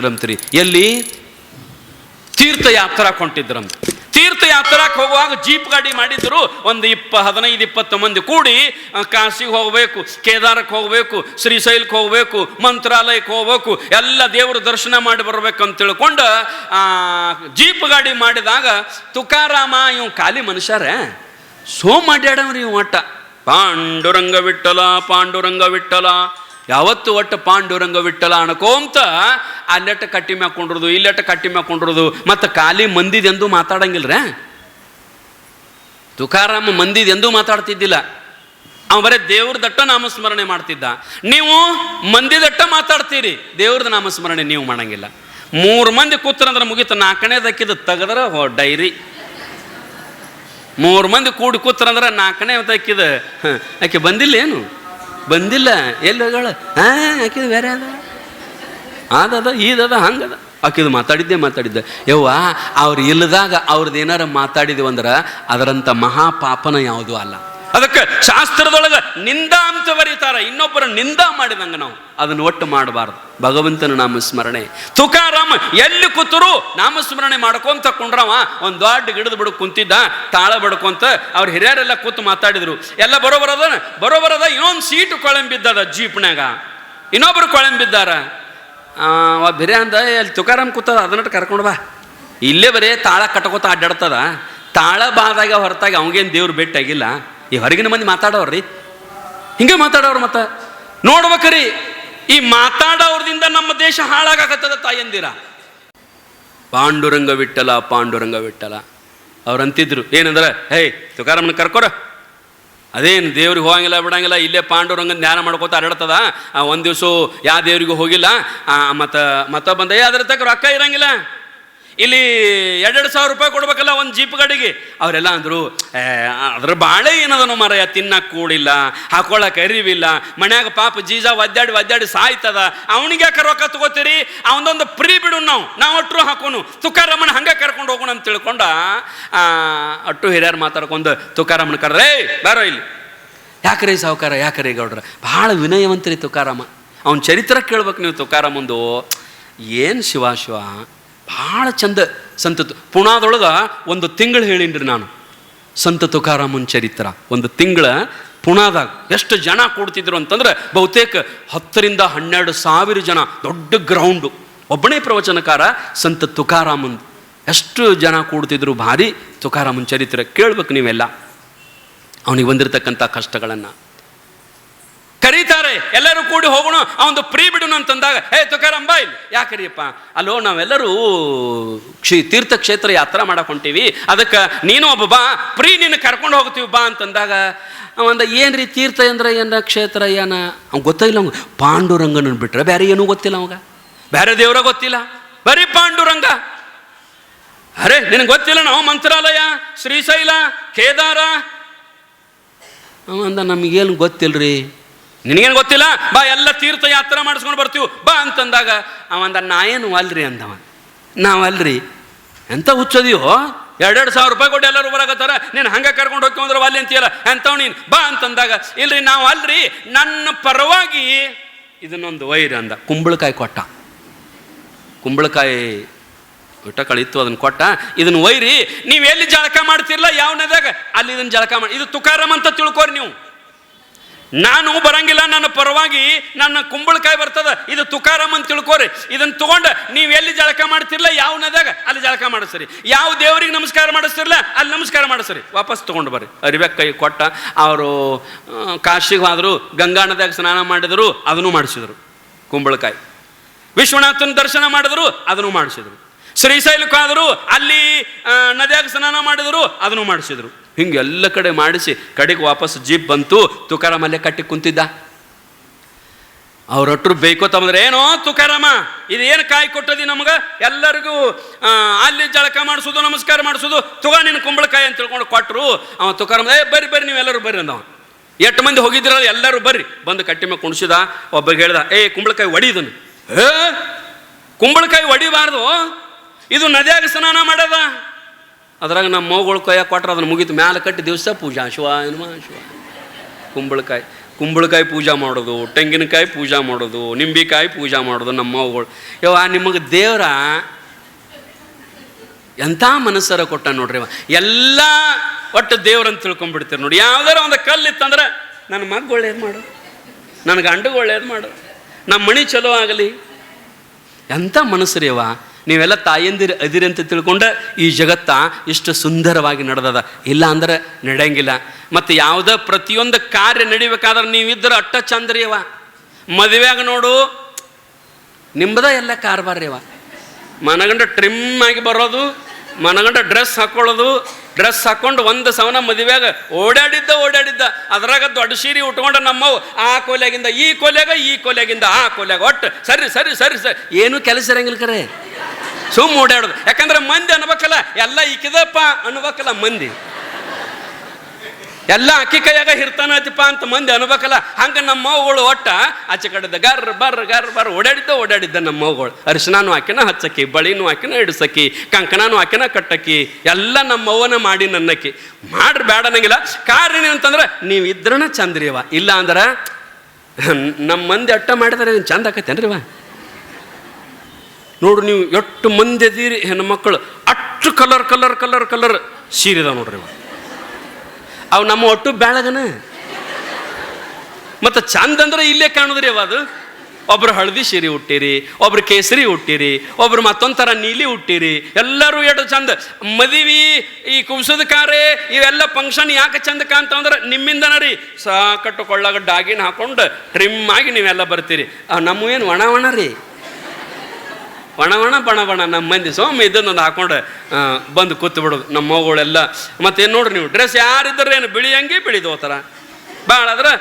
ರಂತ್ರಿ ಎಲ್ಲಿ? ತೀರ್ಥಯಾತ್ರಾ ಕೊಂಟಿದ್ರಂತ ತೀರ್ಥಯಾತ್ರಾಕ್ ಹೋಗುವಾಗ ಜೀಪ್ ಗಾಡಿ ಮಾಡಿದ್ರು ಒಂದು ಇಪ್ಪ ಹದಿನೈದು ಇಪ್ಪತ್ತು ಮಂದಿ ಕೂಡಿ ಕಾಶಿಗೆ ಹೋಗಬೇಕು ಕೇದಾರಕ್ಕೆ ಹೋಗಬೇಕು ಶ್ರೀಶೈಲಕ್ಕೆ ಹೋಗಬೇಕು ಮಂತ್ರಾಲಯಕ್ಕೆ ಹೋಗಬೇಕು ಎಲ್ಲ ದೇವರ ದರ್ಶನ ಮಾಡಿ ಬರಬೇಕು ಅಂತ ತಿಳ್ಕೊಂಡು ಆ, ಜೀಪ್ ಗಾಡಿ ಮಾಡಿದಾಗ ತುಕಾರಾಮ ಇವ್ ಖಾಲಿ ಮನುಷ್ಯರೇ ಸೋ ಮಾಡ್ಯಾಡವ್ರಿ ಇವ್ ಒಟ್ಟ ಪಾಂಡುರಂಗ ವಿಠಲ ಪಾಂಡುರಂಗ ವಿಠಲ ಯಾವತ್ತು ಒಟ್ಟು ಪಾಂಡುರಂಗ ವಿಠಲ ಅನ್ಕೋಂತ ಅಲ್ಲೆಟ್ಟ ಕಟ್ಟಿ ಮ್ಯಾಕೊಂಡ್ರದು ಇಲ್ಲೆಟ್ಟ ಕಟ್ಟಿ ಮ್ಯಾಕೊಂಡ್ರದು ಮತ್ತು ಖಾಲಿ ಮಂದಿದೆಂದು ಮಾತಾಡಂಗಿಲ್ರ? ತುಕಾರಾಮ ಮಂದಿದೆಂದೂ ಮಾತಾಡ್ತಿದ್ದಿಲ್ಲ. ಅವ ಬರೇ ದೇವ್ರ ದಟ್ಟ ನಾಮಸ್ಮರಣೆ ಮಾಡ್ತಿದ್ದ. ನೀವು ಮಂದಿದಟ್ಟ ಮಾತಾಡ್ತೀರಿ, ದೇವ್ರದ ನಾಮಸ್ಮರಣೆ ನೀವು ಮಾಡಂಗಿಲ್ಲ. ಮೂರು ಮಂದಿ ಕೂತ್ರಂದ್ರೆ ಮುಗೀತು ನಾಲ್ಕನೇದಕ್ಕಿದ್ದು ತೆಗೆದ್ರೆ ಡೈರಿ. ಮೂರು ಮಂದಿ ಕೂಡಿ ಕೂತ್ರಂದ್ರೆ ನಾಲ್ಕನೇ ತಕ್ಕಿದ ಆಕೆ ಬಂದಿಲ್ಲ ಏನು ಬಂದಿಲ್ಲ. ಎಲ್ಲಿ ಹೋಗಳ ಹಾಂ, ಆಕಿದು ಬೇರೆ ಅದ. ಅದದ ಈದದ, ಹಂಗದ. ಆಕಿದು ಮಾತಾಡಿದ್ದೆ ಮಾತಾಡಿದ್ದೆ. ಯವ್ವ, ಅವ್ರು ಇಲ್ಲದಾಗ ಅವ್ರದ್ದು ಏನಾರ ಮಾತಾಡಿದ್ವಿ ಅದರಂಥ ಮಹಾಪಾಪನ ಯಾವುದೂ ಅಲ್ಲ. ಅದಕ್ಕೆ ಶಾಸ್ತ್ರದೊಳಗೆ ನಿಂದ ಅಂತ ಬರೀತಾರ, ಇನ್ನೊಬ್ಬರ ನಿಂದ ಮಾಡಿದಂಗೆ ನಾವು. ಅದನ್ನು ಒಟ್ಟು ಮಾಡಬಾರ್ದು. ಭಗವಂತನ ನಾಮಸ್ಮರಣೆ. ತುಕಾರಾಮ ಎಲ್ಲಿ ಕೂತರು ನಾಮಸ್ಮರಣೆ ಮಾಡ್ಕೊಂತ ಕುಂಡ್ರವ, ಒಂದು ದೊಡ್ಡ ಗಿಡದ ಬಿಡು ಕುಂತಿದ್ದ, ತಾಳ ಬಡ್ಕೊಂತ ಅವ್ರ ಹಿರಿಯರೆಲ್ಲ ಕೂತು ಮಾತಾಡಿದ್ರು. ಎಲ್ಲ ಬರೋಬರದ ಬರೋಬರದ ಇನ್ನೊಂದು ಸೀಟು ಕೊಳಂಬಿದ್ದದ ಜೀಪ್ನ್ಯಾಗ. ಇನ್ನೊಬ್ರು ಕೊಳಂಬಿದ್ದಾರ ಬಿರೆ ಅಂದ ಎಲ್ಲಿ ತುಕಾರಾಮ್ ಕೂತದ ಅದನ್ನಟ್ಟು ಕರ್ಕೊಂಡು ಬಾ. ಇಲ್ಲೇ ಬರೀ ತಾಳ ಕಟ್ಕೋತ ಅಡ್ಡಾಡ್ತದ. ತಾಳ ಬಾದಾಗ ಹೊರತಾಗಿ ಅವಂಗೇನು ದೇವ್ರು ಭೇಟಿಯಾಗಿಲ್ಲ. ಈ ಹೊರಗಿನ ಮಂದಿ ಮಾತಾಡೋರ್ರಿ? ಹಿಂಗೆ ಮಾತಾಡೋರು ಮತ್ತ? ನೋಡ್ಬೇಕ್ರಿ, ಈ ಮಾತಾಡೋರ್ದಿಂದ ನಮ್ಮ ದೇಶ ಹಾಳಾಗಕತ್ತದ ತಾಯಂದಿರ ಪಾಂಡುರಂಗ ವಿಠಲ, ಪಾಂಡುರಂಗ ವಿಟ್ಟಲ ಅವ್ರು ಅಂತಿದ್ರು ಏನಂದ್ರೆ ಹೇ ತುಕಾರಮ್ಮನ ಕರ್ಕೊರ. ಅದೇನು ದೇವ್ರಿಗೆ ಹೋಗಂಗಿಲ್ಲ, ಬಿಡಂಗಿಲ್ಲ, ಇಲ್ಲೇ ಪಾಂಡುರಂಗನ ಧ್ಯಾನ ಮಾಡ್ಕೋತ ಅರಡ್ತದ ಒಂದು ದಿವಸ ಯಾವ ದೇವ್ರಿಗೂ ಹೋಗಿಲ್ಲ? ಮತ್ತು, ಮತ್ತ ಬಂದ ಅದ್ರ ತಕ್ಕ ರೊಕ್ಕ ಇರಂಗಿಲ್ಲ. ಇಲ್ಲಿ ಎರಡೆರಡು ಸಾವಿರ ರೂಪಾಯಿ ಕೊಡ್ಬೇಕಲ್ಲ ಒಂದು ಜೀಪ್ ಗಾಡಿಗೆ. ಅವರೆಲ್ಲ ಅಂದರು "ಏ, ಅದ್ರ ಬಾಳೆ ಏನದನು ಮರಯ ತಿನ್ನಕ್ಕೆ ಕೂಡಿಲ್ಲ ಹಾಕೊಳ್ಳಕ್ಕೆ ಅರಿವಿಲ್ಲ ಮನ್ಯಾಗ ಪಾಪ ಜೀಜ ಒದ್ದಾಡಿ ಒದ್ದಾಡಿ ಸಾಯ್ತದ ಅವನಿಗೆ ಯಾಕೆ ರೊಕ್ಕ ತಗೋತೀರಿ? ಅವನೊಂದು ಪ್ರೀ ಬಿಡು ನಾವು ನಾವು ಅಟ್ರು ಹಾಕೋನು ತುಕಾರಮ್ಮನ ಹಂಗೆ ಕರ್ಕೊಂಡು ಹೋಗೋಣ ಅಂತ ತಿಳ್ಕೊಂಡ ಅಟ್ಟು ಹಿರಿಯರು ಮಾತಾಡ್ಕೊಂಡು ತುಕಾರಮ್ಮನ ಕರ್ರೆ "ಏಯ್, ಬಾರೋ ಇಲ್ಲಿ. ಯಾಕ್ರೀ ಸಾವುಕಾರ ಯಾಕ್ರೀ ಗೌಡ್ರ? ಭಾಳ ವಿನಯವಂತರಿ ತುಕಾರಾಮ. ಅವನ ಚರಿತ್ರ ಕೇಳ್ಬೇಕು ನೀವು ತುಕಾರಾಮಂದು. ಏನು ಶಿವ ಶಿವ? ಭಾಳ ಚಂದ ಸಂತತು. ಪುಣಾದೊಳಗೆ ಒಂದು ತಿಂಗಳು ಹೇಳಿನ್ರಿ ನಾನು. ಸಂತ ತುಕಾರಾಮನ್ ಚರಿತ್ರ. ಒಂದು ತಿಂಗಳ ಪುಣಾದಾಗ ಎಷ್ಟು ಜನ ಕೊಡ್ತಿದ್ರು ಅಂತಂದ್ರೆ ಬಹುತೇಕ ಹತ್ತರಿಂದ ಹನ್ನೆರಡು ಸಾವಿರ ಜನ ದೊಡ್ಡ ಗ್ರೌಂಡು. ಒಬ್ಬನೇ ಪ್ರವಚನಕಾರ ಸಂತ ತುಕಾರಾಮನ್. ಎಷ್ಟು ಜನ ಕೂಡ್ತಿದ್ರು ಭಾರಿ ತುಕಾರಾಮನ್ ಚರಿತ್ರೆ. ಕೇಳ್ಬೇಕು ನೀವೆಲ್ಲ. ಅವನಿಗೆ ಬಂದಿರತಕ್ಕಂಥ ಕಷ್ಟಗಳನ್ನು. ಕರೀತಾರೆ, ಎಲ್ಲರೂ ಕೂಡಿ ಹೋಗೋಣ ಅವನು ಪ್ರೀ ಬಿಡೋಣ ಅಂತಂದಾಗ ಹೇ ತುಕಾರಾಮ್, ಬಾ ಇಲ್ಲಿ. ಯಾಕರಿಯಪ್ಪ? ಅಲ್ಲೋ, ನಾವೆಲ್ಲರೂ ಕ್ಷಿ ತೀರ್ಥಕ್ಷೇತ್ರ ಯಾತ್ರಾ ಮಾಡಕ್ಕೆ ಅದಕ್ಕೆ ನೀನು ಒಬ್ಬ ಬಾ, ಪ್ರೀ ನಿನ್ನ ಕರ್ಕೊಂಡು ಹೋಗ್ತೀವಿ ಬಾ ಅಂತಂದಾಗ ಅವಂದ ಏನ್ರಿ ತೀರ್ಥ ಅಂದ್ರೆ ಏನ ಕ್ಷೇತ್ರ ಏನ? ಅವ್ನು ಗೊತ್ತಿಲ್ಲ ಅವ್ನು ಪಾಂಡುರಂಗನ ಬಿಟ್ರೆ ಬೇರೆ ಏನೂ ಗೊತ್ತಿಲ್ಲ ಅವಾಗ. ಬೇರೆ ದೇವರ ಗೊತ್ತಿಲ್ಲ. ಬರೀ ಪಾಂಡುರಂಗ. ಅರೆ, ನಿನಗೆ ಗೊತ್ತಿಲ್ಲ ನಾವು ಮಂತ್ರಾಲಯ, ಶ್ರೀಶೈಲ, ಕೇದಾರ? ಅವಂದ ನಮಗೇನು ಗೊತ್ತಿಲ್ರಿ? ನಿನಗೇನು ಗೊತ್ತಿಲ್ಲ? ಬಾ, ಎಲ್ಲ ತೀರ್ಥ ಯಾತ್ರೆ ಮಾಡಿಸ್ಕೊಂಡು ಬರ್ತೀವಿ. ಬಾ ಅಂತಂದಾಗ ಅವಂದ ನಾಯೇನು ಅಲ್ರಿ ಅಂದವ. ನಾವು ಅಲ್ರಿ. ಎಂತ ಹುಚ್ಚದಿಯೋ? ಎರಡೆರಡು ಸಾವಿರ ರೂಪಾಯಿ ಕೊಟ್ಟು ಎಲ್ಲರೂ ಬರಾಕತ್ತಾರ? ನೀನು ಹಂಗೆ ಕರ್ಕೊಂಡು ಹೋಗ್ತೀವಿ ಅಂದ್ರೆ ಅಲ್ಲಿ ಅಂತೀಯಲ್ಲ? ಎಂಥವ್ ನೀನು? ಬಾ ಅಂತಂದಾಗ, ಇಲ್ರಿ, ನಾವು ಅಲ್ರಿ. ನನ್ನ ಪರವಾಗಿ ಇದನ್ನೊಂದು ವೈರ್ ಅಂದ. ಕುಂಬಳಕಾಯಿ ಕೊಟ್ಟ. ಕುಂಬಳಕಾಯಿ ಊಟ ಕಳಿತು ಅದನ್ನ ಕೊಟ್ಟ. ಇದನ್ನ ವೈರಿ, ನೀವು ಎಲ್ಲಿ ಜಳಕ ಮಾಡ್ತಿರಲ್ಲ ಯಾವ ನದಾಗ ಅಲ್ಲಿ ಇದನ್ನು ಜಳಕ ಮಾಡಿ ಇದು ತುಕಾರಾಮ್ ಅಂತ ತಿಳ್ಕೊರಿ ನೀವು. ನಾನು ಬರಂಗಿಲ್ಲ, ನನ್ನ ಪರವಾಗಿ ನನ್ನ ಕುಂಬಳಕಾಯಿ ಬರ್ತದ, ಇದು ತುಕಾರಾಮ್ ಅಂತ ತಿಳ್ಕೋರಿ. ಇದನ್ನು ತಗೊಂಡ ನೀವು ಎಲ್ಲಿ ಜಳಕ ಮಾಡ್ತಿರ್ಲ? ಯಾವ ನದಾಗ ಅಲ್ಲಿ ಜಳಕ ಮಾಡಿಸ್ರಿ. ಯಾವ ದೇವರಿಗೆ ನಮಸ್ಕಾರ ಮಾಡಿಸ್ತಿರ್ಲ? ಅಲ್ಲಿ ನಮಸ್ಕಾರ ಮಾಡಿಸ್ರಿ. ವಾಪಸ್ ತೊಗೊಂಡು ಬರ್ರಿ. ಅರಿಬೇಕು ಕೈ ಕೊಟ್ಟ, ಅವರು ಕಾಶಿಗೆ ಹೋದರು ಗಂಗಾ ನದಾಗ ಸ್ನಾನ ಮಾಡಿದರು, ಅದನ್ನು ಮಾಡಿಸಿದರು. ಕುಂಬಳಕಾಯಿ. ವಿಶ್ವನಾಥನ ದರ್ಶನ ಮಾಡಿದ್ರು, ಅದನ್ನು ಮಾಡಿಸಿದ್ರು. ಶ್ರೀಶೈಲಕ್ಕೆ ಆದರು ಅಲ್ಲಿ ನದಿಯಾಗ ಸ್ನಾನ ಮಾಡಿದರು ಅದನ್ನು ಮಾಡಿಸಿದರು. ಹಿಂಗೆ ಎಲ್ಲ ಕಡೆ ಮಾಡಿಸಿ ಕಡೆಗೆ ವಾಪಸ್ ಜೀಪ್ ಬಂತು ತುಕಾರಾಮ ಅಲ್ಲೇ ಕಟ್ಟಿ ಕುಂತಿದ್ದ. ಅವ್ರೊಟ್ಟರು ತಮ್ಮಂದ್ರೆ, ಏನೋ ತುಕಾರಾಮ ಇದು ಏನು ಕಾಯಿ ಕೊಟ್ಟದಿ ನಮಗೆ? ಎಲ್ಲರಿಗೂ ಅಲ್ಲಿ ಜಳಕ ಮಾಡಿಸೋದು ನಮಸ್ಕಾರ ಮಾಡಿಸೋದು ತುಗ ನಿನ್ನ ಕುಂಬಳಕಾಯಿ ಅಂತ ತಿಳ್ಕೊಂಡು ಕೊಟ್ಟರು ಅವ ತುಕಾರಾಮ, ಏ, ಬರ್ರಿ ಬರ್ರಿ, ನೀವೆಲ್ಲರೂ ಬರ್ರಿ ಅಂದವ. ಎಷ್ಟು ಮಂದಿ ಹೋಗಿದ್ರಲ್ಲ, ಎಲ್ಲರೂ ಬರ್ರಿ. ಬಂದು ಕಟ್ಟಿ ಮೇಲೆ ಕುಣಿಸಿದ. ಒಬ್ಬ ಹೇಳ್ದ, ಏ, ಕುಂಬಳಕಾಯಿ ಒಡಿದನು ಹೇ ಕುಂಬಳಕಾಯಿ ಒಡಿಬಾರ್ದು. ಇದು ನದಿಯಾಗ ಸ್ನಾನ ಮಾಡದ ಅದ್ರಾಗ ನಮ್ಮ ಮೋಗಳು ಕೊಯ್ಯ ಕೊಟ್ರೆ ಅದನ್ನು ಮುಗಿತು. ಮ್ಯಾಲೆ ಕಟ್ಟಿ ದಿವಸ ಪೂಜಾ, ಶಿವ, ಹನುಮ, ಶಿವ. ಕುಂಬಳಕಾಯಿ ಕುಂಬಳಕಾಯಿ ಪೂಜಾ ಮಾಡೋದು, ತೆಂಗಿನಕಾಯಿ ಪೂಜಾ ಮಾಡೋದು, ನಿಂಬಿಕಾಯಿ ಪೂಜಾ ಮಾಡೋದು ನಮ್ಮ ಅವ್ಗಳು ಯವ ನಿಮಗೆ ದೇವರ ಎಂಥ ಮನಸ್ಸರ ಕೊಟ್ಟ ನೋಡ್ರಿ ಎಲ್ಲ ಒಟ್ಟು ದೇವ್ರಂತ ತಿಳ್ಕೊಂಡ್ಬಿಡ್ತೀರಿ ನೋಡಿ ಯಾವ್ದಾರ ಒಂದು ಕಲ್ಲು ಇತ್ತಂದ್ರೆ ನನ್ನ ಮಗ ಒಳ್ಳೇದು ಮಾಡು. ನನ್ನ ಗಂಡಗೆ ಒಳ್ಳೇದು ಮಾಡು. ನಮ್ಮ ಮಣಿ ಚಲೋ ಆಗಲಿ. ಎಂಥ ಮನಸ್ಸು ರೀ ನೀವೆಲ್ಲ ತಾಯಂದಿರು ಅದಿರಿ ಅಂತ ತಿಳ್ಕೊಂಡ ಈ ಜಗತ್ತ ಇಷ್ಟು ಸುಂದರವಾಗಿ ನಡೆದದ. ಇಲ್ಲ ಅಂದ್ರೆ ನಡೆಯಂಗಿಲ್ಲ. ಮತ್ತು ಯಾವುದೇ ಪ್ರತಿಯೊಂದು ಕಾರ್ಯ ನಡಿಬೇಕಾದ್ರೆ ನೀವಿದ್ರೆ ಅಟ್ಟ ಚಂದ್ರಿಯವ. ಮದುವೆಯಾಗ ನೋಡು, ನಿಂಬದ ಎಲ್ಲ ಕಾರ್ಬಾರ್ಯವ. ಮನಗಂಡ ಟ್ರಿಮ್ ಆಗಿ ಬರೋದು, ಮನಗಂಡ ಡ್ರೆಸ್ ಹಾಕೊಳ್ಳೋದು ಡ್ರೆಸ್ ಹಾಕೊಂಡು ಒಂದು ಸವನ ಮದುವೆಯಾಗ ಓಡಾಡಿದ್ದ ಓಡಾಡಿದ್ದ. ಅದ್ರಾಗ ದೊಡ್ಡ ಸೀರೆ ಉಟ್ಕೊಂಡ ನಮ್ಮವು ಆ ಕೊಲೆಗಿಂದ ಈ ಕೊಲೆಗ, ಈ ಕೊಲೆಗಿಂದ ಆ ಕೊಲೆಗ. ಒಟ್ಟು, ಸರಿ ಸರಿ ಸರಿ ಸರಿ. ಏನೂ ಕೆಲಸ ಇರಂಗಿಲ್ಲ ಕರೆ. ಸುಮ್ಮ ಓಡಾಡೋದು. ಯಾಕಂದ್ರೆ ಮಂದಿ ಅನ್ಬೇಕಲ್ಲ, ಎಲ್ಲ ಇಕ್ಕಿದಪ್ಪ ಅನ್ಬೇಕಲ್ಲ ಮಂದಿ. ಎಲ್ಲ ಅಕ್ಕಿ ಕೈಯಾಗ ಹಿರ್ತಾನತಿಪ್ಪ ಅಂತ ಮಂದಿ ಅನ್ಬೇಕಲ್ಲ, ಹಂಗ ನಮ್ಮ ಮವುಗಳು ಒಟ್ಟ ಆಚೆ ಕಡೆದ ಗರ್ ಬರ್ ಗರ್ ಬರ್ ಓಡಾಡಿದ್ದ ಓಡಾಡಿದ್ದ ನಮ್ಮ ಮವುಗಳು ಅರಿಶಿನಾನು ಹಾಕಿನ ಹಚ್ಚಕ್ಕಿ ಬಳಿನೂ ಹಾಕಿನ ಹಿಡ್ಸಕ್ಕಿ ಕಂಕಣಾನು ಹಾಕಿನ ಕಟ್ಟಕ್ಕಿ ಎಲ್ಲ ನಮ್ಮ ಅವ್ವನ ಮಾಡಿ ನನ್ನಕ್ಕಿ ಮಾಡ್ರಿ ಬೇಡ ನಂಗಿಲ್ಲ. ಕಾರಣ ಅಂತಂದ್ರೆ ನೀವು ಇದ್ರನ ಚಂದ್ರಿವ ಇಲ್ಲ ಅಂದ್ರೆ ನಮ್ಮ ಮಂದಿ ಅಟ್ಟ ಮಾಡಿದ್ರೆ ಚಂದ ಆಕತ್ತೇನ್ರಿವ ನೋಡ್ರಿ ನೀವು ಎಷ್ಟು ಮಂದಿ ಅದೀರಿ ಹೆಣ್ಣು ಮಕ್ಕಳು ಅಷ್ಟು ಕಲರ್ ಕಲರ್ ಕಲರ್ ಕಲರ್ ಸೀರಿದಾವ ನೋಡ್ರಿ ಇವ ಅವು ನಮ್ಮ ಒಟ್ಟು ಬೆಳಗನ ಮತ್ತು ಚಂದ ಅಂದ್ರೆ ಇಲ್ಲೇ ಕಾಣುದ್ರಿ ಅವ ಅದು. ಒಬ್ರು ಹಳದಿ ಸೀರೆ ಹುಟ್ಟಿರಿ ಒಬ್ರು ಕೇಸರಿ ಹುಟ್ಟಿರಿ ಒಬ್ರು ಮತ್ತೊಂದು ಥರ ನೀಲಿ ಹುಟ್ಟಿರಿ ಎಲ್ಲರೂ ಎಡ ಚಂದ. ಮದುವೆ, ಈ ಕುಸದ ಕಾರೆ, ಇವೆಲ್ಲ ಫಂಕ್ಷನ್ ಯಾಕೆ ಚಂದ ಕಾಣ್ತಾವಂದ್ರೆ ನಿಮ್ಮಿಂದನ ರೀ. ಸಾಕಟ್ಟು ಕೊಳ್ಳಾಗ ಡಾಗಿನ ಹಾಕೊಂಡು ಟ್ರಿಮ್ ಆಗಿ ನೀವೆಲ್ಲ ಬರ್ತೀರಿ. ನಮ್ಮ ಏನು ಒಣ ಒಣ ರೀ. ಒಣ ಬಣವಣ ಬಣ ಬಣ ನಮ್ಮ ಮಂದಿ ಸೋಮ ಇದನ್ನೊಂದು ಹಾಕೊಂಡು ಬಂದು ಕೂತು ಬಿಡೋದು. ನಮ್ಮ ಮಗುಗಳೆಲ್ಲ ಏನು ನೋಡ್ರಿ ನೀವು? ಡ್ರೆಸ್ ಯಾರಿದ್ರೆ ಏನು, ಬಿಳಿ ಅಂಗಿ, ಬಿಳಿ ಭಾಳ ಆದ್ರೆ